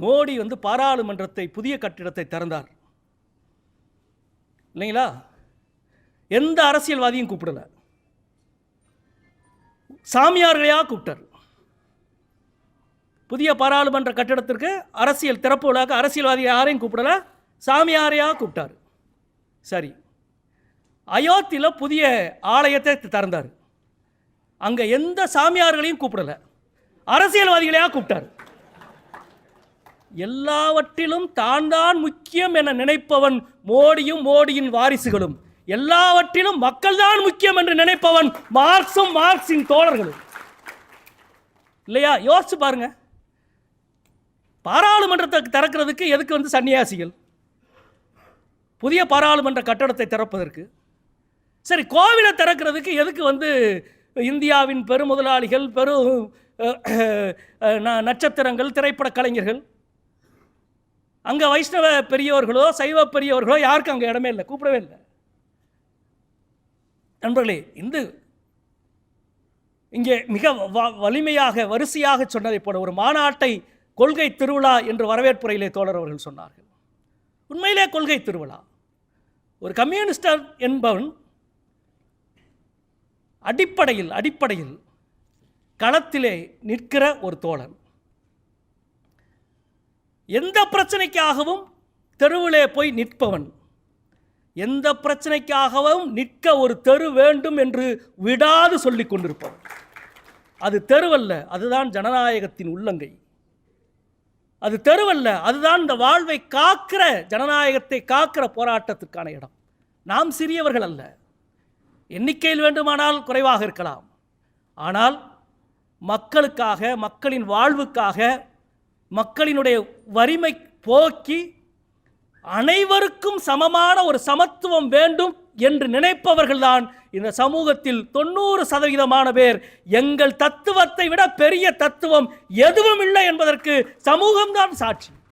மோடி வந்து பாராளுமன்றத்தை புதிய கட்டிடத்தை திறந்தார். இல்லைங்களா? எந்த அரசியல்வாதியும் கூப்பிடல. சாமியார்களையா கூப்பிட்டார். புதிய பாராளுமன்ற கட்டிடத்திற்கு அரசியல் திறப்பு விழாக்க அரசியல்வாதி யாரையும் கூப்பிடல சாமியாரையா கூப்பிட்டார். சரி. அயோத்தியில் புதிய ஆலயத்தை திறந்தார். அங்கே எந்த சாமியார்களையும் கூப்பிடல. அரசியல்வாதிகளையா கூப்பிட்டார். எல்லாவற்றிலும் தான் தான் முக்கியம் என நினைப்பவன் மோடியும் மோடியின் வாரிசுகளும். எல்லாவற்றிலும் மக்கள்தான் முக்கியம் என்று நினைப்பவன் மார்க்சும் மார்க்சின் தோழர்களும். இல்லையா? யோசிச்சு பாருங்க. பாராளுமன்றத்தை திறக்கிறதுக்கு எதுக்கு வந்து சன்னியாசிகள்? புதிய பாராளுமன்ற கட்டடத்தை திறப்பதற்கு. சரி கோவிலை திறக்கிறதுக்கு எதுக்கு வந்து இந்தியாவின் பெருமுதலாளிகள் பெரு பெரும் ந- நட்சத்திரங்கள் திரைப்பட கலைஞர்கள்? அங்கே வைஷ்ணவ பெரியவர்களோ சைவ பெரியவர்களோ யாருக்கும் அங்கே இடமே இல்லை கூப்பிடவே இல்லை. நண்பர்களே இந்து இங்கே மிக வ- வலிமையாக வரிசையாக சொன்னதைப் போல ஒரு மாநாட்டை கொள்கை திருவிழா என்று வரவேற்புரையிலே தோழர் அவர்கள் சொன்னார்கள். உண்மையிலே கொள்கை திருவிழா. ஒரு கம்யூனிஸ்டர் என்பவன் அடிப்படையில் அடிப்படையில் களத்திலே நிற்கிற ஒரு தோழன். எந்த பிரச்சனைக்காகவும் தெருவிலே போய் நிற்பவன். எந்த பிரச்சனைக்காகவும் நிற்க ஒரு தெரு வேண்டும் என்று விடாது சொல்லிக் கொண்டிருப்பவன். அது தெருவல்ல அதுதான் ஜனநாயகத்தின் உள்ளங்கை. அது தெருவல்ல அதுதான் இந்த வாழ்வை காக்கிற ஜனநாயகத்தை காக்கிற போராட்டத்துக்கான இடம். நாம் சிறியவர்கள் அல்ல. எண்ணிக்கையில் வேண்டுமானால் குறைவாக இருக்கலாம். ஆனால் மக்களுக்காக மக்களின் வாழ்வுக்காக மக்களினுடைய வறுமை போக்கி அனைவருக்கும் சமமான ஒரு சமத்துவம் வேண்டும் என்று நினைப்பவர்கள்தான் இந்த சமூகத்தில் தொண்ணூறு சதவீதமான பேர். எங்கள் தத்துவத்தை விட பெரிய தத்துவம் எதுவும் இல்லை என்பதற்கு சமூகம்தான் சாட்சி.